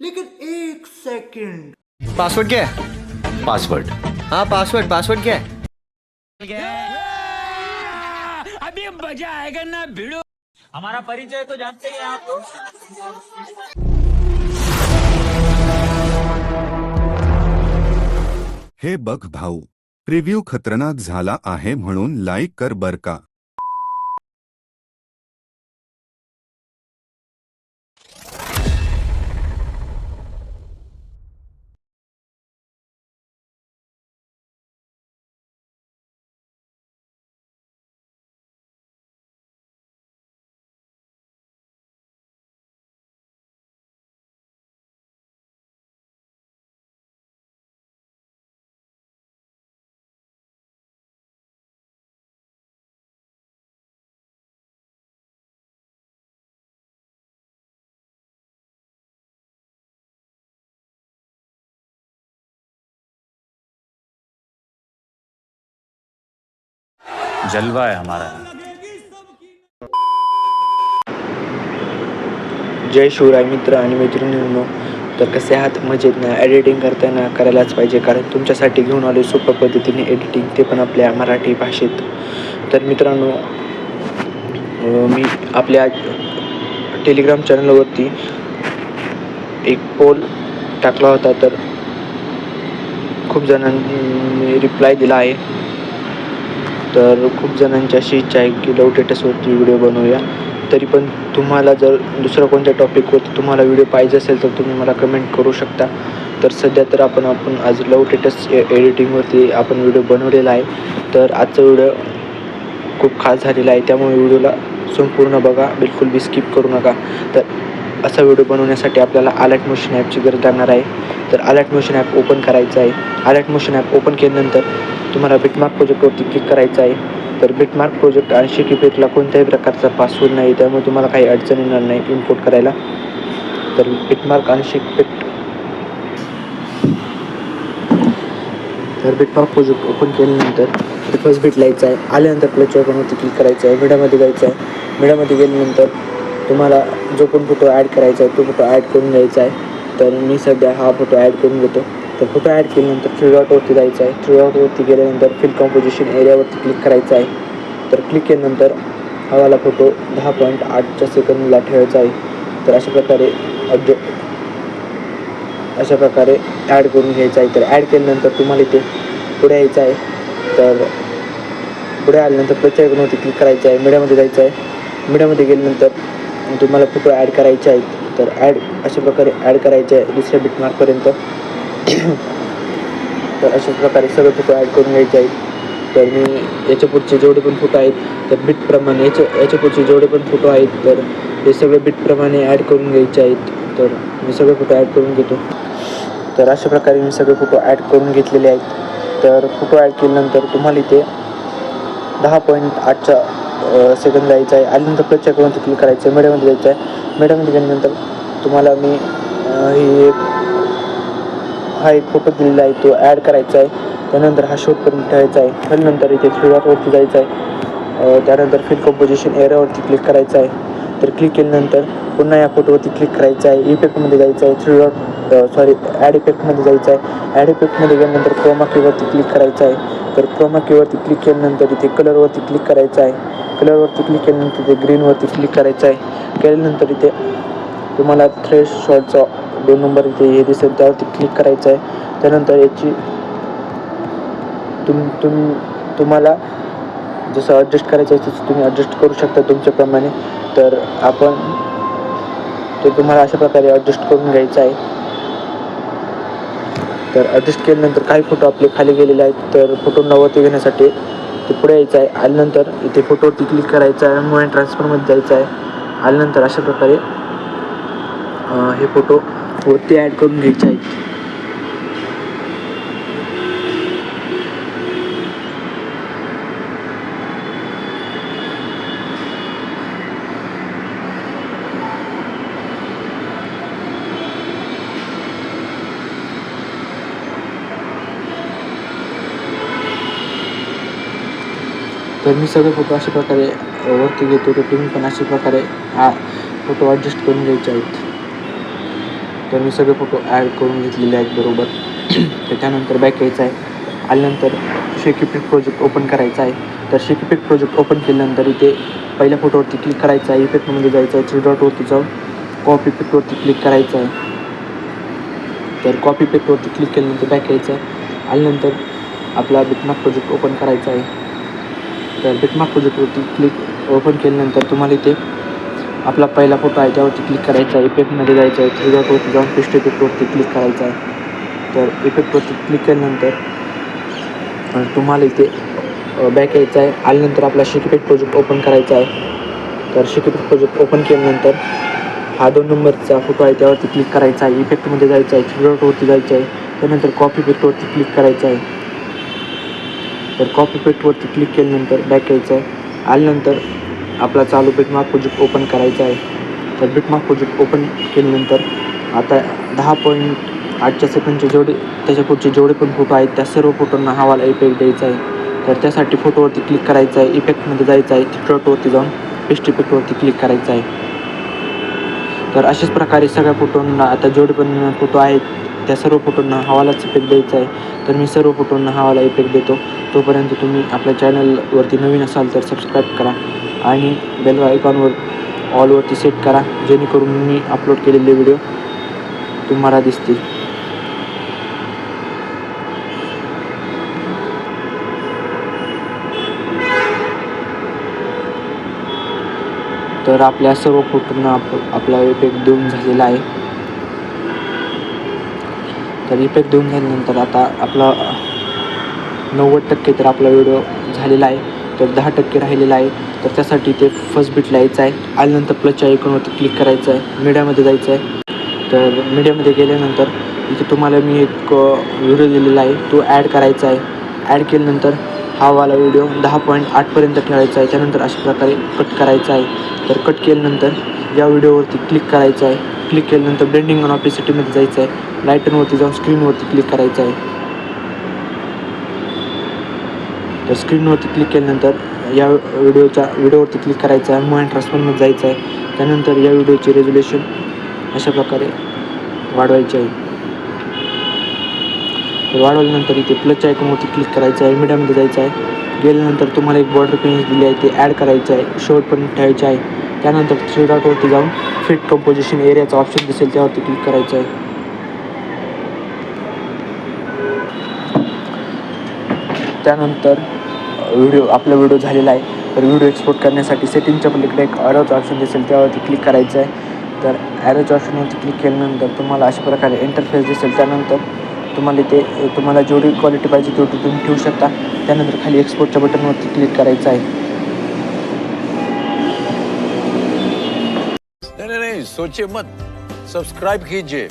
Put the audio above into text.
लेकिन एक second. Password क्या है? पासवर्ड। हाँ पासवर्ड। पासवर्ड क्या है? हमारा परिचय तो जानते ही हैं आप हे बघ भाऊ प्रिव्ह्यू खतरनाक झाला आहे म्हणून लाईक कर बर का. जलवा है हमारा। जय शिवराय मित्र आणि मैत्रिणींनो तर कसे आहात? मजेत ना? एडिटिंग करताना करायलाच पाहिजे कारण तुमच्यासाठी घेऊन आलो सोप्या पद्धतीने एडिटिंग ते पण आपल्या मराठी भाषेत. तर मित्रांनो मी आपल्या टेलिग्राम चॅनलवरती एक पोल टाकला होता तर खूप जणांनी रिप्लाय दिला आहे. तर खूप जणांची अशी इच्छा आहे की लव टेटसवरती व्हिडिओ बनवूया. तरी पण तुम्हाला जर दुसऱ्या कोणत्या टॉपिकवरती तुम्हाला व्हिडिओ पाहिजे असेल तर तुम्ही मला कमेंट करू शकता. तर सध्या तर आपण आपण आज लव टेटस एडिटिंगवरती आपण व्हिडिओ बनवलेला आहे. तर आजचा व्हिडिओ खूप खास झालेला आहे. त्यामुळे व्हिडिओला संपूर्ण बघा. बिलकुल बी स्किप करू नका. तर असा व्हिडिओ बनवण्यासाठी आपल्याला अलर्ट मोशन ॲपची गरज लागणार आहे. तर अलर्ट मोशन ॲप ओपन करायचं आहे. अलर्ट मोशन ॲप ओपन केल्यानंतर तुम्हाला बिटमार्क प्रोजेक्टवरती क्लिक करायचं आहे. तर बिटमार्क प्रोजेक्ट आणि शिकीपेटला कोणत्याही प्रकारचा पासवर्ड नाही त्यामुळे तुम्हाला काही अडचण येणार नाही इम्पोर्ट करायला. तर बिटमार्क आणि शिकपेट तर बिटमार्क प्रोजेक्ट ओपन केल्यानंतर फर्स्ट बीट लिहायचं आहे. आल्यानंतर प्लस क्लिक करायचं आहे. मिडामध्ये जायचं आहे. मिडामध्ये गेल्यानंतर तुम्हाला जो पण फोटो ॲड करायचा आहे तो फोटो ॲड करून घ्यायचा आहे. तर मी सध्या हा फोटो ॲड करून घेतो. तर फोटो ॲड केल्यानंतर थ्री डॉटवरती जायचं आहे. थ्री डॉटवरती गेल्यानंतर फिल कॉम्पोजिशन एरियावरती क्लिक करायचं आहे. तर क्लिक केल्यानंतर हवाला फोटो दहा पॉईंट आठच्या सेकंदला ठेवायचा आहे. तर अशा प्रकारे अपडे अशा प्रकारे ॲड करून घ्यायचं आहे. तर ॲड केल्यानंतर तुम्हाला इथे पुढे यायचं आहे. तर पुढे आल्यानंतर प्लसच्या क्लिक करायचं आहे. मीडियामध्ये जायचं आहे. मीडियामध्ये गेल्यानंतर तुम्हाला फोटो ॲड करायचे आहेत तर ॲड अशा प्रकारे ॲड करायचे आहे दुसऱ्या बिटमार्कपर्यंत तर अशाच प्रकारे सगळे फोटो ॲड करून घ्यायचे आहेत. तर मी याच्या पुढचे जेवढे पण फोटो आहेत तर बीटप्रमाणे याच्या याच्या पुढचे जेवढे पण फोटो आहेत तर हे सगळे बीटप्रमाणे ॲड करून घ्यायचे आहेत. तर मी सगळे फोटो ॲड करून घेतो. तर अशा प्रकारे मी सगळे फोटो ॲड करून घेतलेले आहेत. तर फोटो ॲड केल्यानंतर तुम्हाला इथे दहा पॉईंट आठच्या सेकंद जायचं आहे. आल्यानंतर प्लसच्या करून क्लिक करायचं आहे. मीडियामध्ये जायचं आहे. मीडियामध्ये गेल्यानंतर तुम्हाला मी ही एक हा एक फोटो दिलेला आहे. तो ॲड करायचा आहे. त्यानंतर हा शूट पण ठेवायचा आहे. त्यानंतर इथे थ्री जायचं आहे. त्यानंतर फिल कंपोजिशन एरियावरती क्लिक करायचं आहे. तर क्लिक केल्यानंतर पुन्हा या फोटोवरती क्लिक करायचं आहे. इफेक्टमध्ये जायचं आहे. थ्री डॉट सॉरी ॲड इफेक्टमध्ये जायचं आहे. ॲड इफेक्टमध्ये गेल्यानंतर क्रोमा कीवरती क्लिक करायचं आहे. तर क्रोमा कीवरती क्लिक केल्यानंतर इथे कलरवरती क्लिक करायचं आहे. कलरवरती क्लिक केल्यानंतर ते ग्रीनवरती क्लिक करायचं आहे. केल्यानंतर इथे तुम्हाला थ्रेश शॉटचा दोन नंबर इथे हे दिसेल त्यावरती क्लिक करायचं आहे. त्यानंतर याची तुम तुम तुम्हाला जसं ॲडजस्ट करायचं आहे तसं तुम्ही ॲडजस्ट करू शकता तुमच्याप्रमाणे. तर आपण ते तुम्हाला अशा प्रकारे ॲडजस्ट करून घ्यायचं आहे. तर ॲडजस्ट केल्यानंतर काही फोटो आपले खाली गेलेले आहेत. तर फोटो नवरती घेण्यासाठी ते पुढे यायचं आहे. आल्यानंतर इथे फोटोवरती क्लिक करायचं आहे. मूव ट्रान्सफरमध्ये जायचं आहे. आल्यानंतर अशा प्रकारे हे फोटो वरती ॲड करून घ्यायचे आहेत. तर मी सगळे फोटो अशा प्रकारे वरती घेतो. तर तुम्ही पण अशा प्रकारे हा फोटो ॲडजस्ट करून घ्यायचे आहेत. तर मी सगळे फोटो ॲड करून घेतलेले आहेत बरोबर. तर त्यानंतर बॅक यायचं आहे. आल्यानंतर शेकीपीक प्रोजेक्ट ओपन करायचा आहे. तर शेकीपीक प्रोजेक्ट ओपन केल्यानंतर इथे पहिल्या फोटोवरती क्लिक करायचं आहे. इफेक्टमध्ये जायचं आहे. थ्री डॉटवरती जाऊन कॉपी इफेक्टवरती क्लिक करायचं आहे. तर कॉपी पेपरवरती क्लिक केल्यानंतर बॅक यायचं आहे. आल्यानंतर आपला बिटमॅप प्रोजेक्ट ओपन करायचा आहे. तर बिटमार्क प्रोजेक्टवरती क्लिक ओपन केल्यानंतर तुम्हाला इथे आपला पहिला फोटो आहे त्यावरती क्लिक करायचा आहे. इफेक्टमध्ये जायचं आहे. थ्री जाऊन पिस्ट इफेक्टवरती क्लिक करायचं आहे. तर इफेक्टवरती क्लिक केल्यानंतर तुम्हाला इथे बॅक यायचं आहे. आल्यानंतर आपला शेक प्रोजेक्ट ओपन करायचा आहे. तर शिकिपेट प्रोजेक्ट ओपन केल्यानंतर हा दोन नंबरचा फोटो आहे त्यावरती क्लिक करायचा आहे. इफेक्टमध्ये जायचं आहे. थ्रीडॉटवरती जायचं आहे. त्यानंतर कॉपी इफेक्टवरती क्लिक करायचं आहे. तर कॉपी पेटवरती क्लिक केल्यानंतर बॅक यायचं आहे. आल्यानंतर आपला चालू बिटमार्क प्रोजेक्ट ओपन करायचा आहे. तर बिटमार्क प्रोजेक्ट ओपन केल्यानंतर आता दहा पॉईंट आठच्या सेकंडचे जेवढे त्याच्या पुढचे जेवढे पण फोटो आहेत त्या सर्व फोटोंना हवाला इफेक्ट द्यायचा आहे. तर त्यासाठी फोटोवरती क्लिक करायचं आहे. इफेक्टमध्ये जायचं आहे. थ्री जाऊन पेस्ट इफेक्टवरती क्लिक करायचं आहे. तर अशाच प्रकारे सगळ्या फोटोंना आता जेवढे पण फोटो आहेत त्या सर्व फोटोंना हवालाच इफेक्ट द्यायचा आहे. तर मी सर्व फोटोंना हवाला इफेक्ट देतो. तोपर्यंत तुम्ही आपल्या चॅनलवरती नवीन असाल तर सबस्क्राईब करा आणि बेल आयकॉनवर ऑलवरती सेट करा. जेणेकरून मी अपलोड केलेले व्हिडिओ तुम्हाला दिसतील. तर आपल्या सर्व फोटोंना आप आपला इफेक्ट देऊन झालेला आहे. तर इफेक्ट देऊन झाल्यानंतर आता आपला नव्वद टक्के तर आपला व्हिडिओ झालेला आहे. तर दहा टक्के राहिलेला आहे. तर त्यासाठी ते फर्स्ट बीट लायचं आहे. आल्यानंतर प्लसच्या आयकॉनवरती क्लिक करायचं आहे. मीडियामध्ये जायचं आहे. तर मीडियामध्ये गेल्यानंतर इथे तुम्हाला मी एक व्हिडिओ दिलेला आहे. तो ॲड करायचा आहे. ॲड केल्यानंतर हा वाला व्हिडिओ दहा पॉईंट आठपर्यंत ठेवायचा आहे. त्यानंतर अशा प्रकारे कट करायचा आहे. तर कट केल्यानंतर या व्हिडिओवरती क्लिक करायचं आहे. क्लिक केल्यानंतर ब्लेंडिंग ऑन ऑपिसिटीमध्ये जायचं आहे लायटनवरती जाऊन स्क्रीनवरती क्लिक करायचं आहे तर स्क्रीनवरती क्लिक केल्यानंतर या व्हिडिओच्या व्हिडिओवरती क्लिक करायचं आहे मूव ट्रान्सफरमध्ये जायचं आहे त्यानंतर या व्हिडिओचे रेझोल्युशन अशा प्रकारे वाढवायची आहे वाढवल्यानंतर इथे प्लसच्या आयकॉनवरती क्लिक करायचं आहे मीडियामध्ये जायचं आहे गेल्यानंतर तुम्हाला एक बॉर्डर पेन्स दिली आहे ते ॲड करायचं आहे शेवटपर्यंत ठेवायचे आहे. त्यानंतर थ्री डॉटवरती जाऊन फिट कंपोजिशन एरियाचा ऑप्शन दिसेल त्यावरती क्लिक करायचं आहे. त्यानंतर व्हिडिओ आपला व्हिडिओ झालेला आहे. तर व्हिडिओ एक्सपोर्ट करण्यासाठी सेटिंगच्या पलीकडे एक ॲरोचा ऑप्शन दिसेल त्यावरती क्लिक करायचं आहे. तर ॲरोच्या ऑप्शनवरती क्लिक केल्यानंतर तुम्हाला अशा प्रकारे इंटरफेस दिसेल. त्यानंतर तुम्हाला ते तुम्हाला जेवढी क्वालिटी पाहिजे तेवढी तुम्ही ठेवू शकता. त्यानंतर खाली एक्सपोर्टच्या बटनवरती क्लिक करायचं आहे. सोचे नहीं नहीं मत. सबस्क्राईब कीजिए.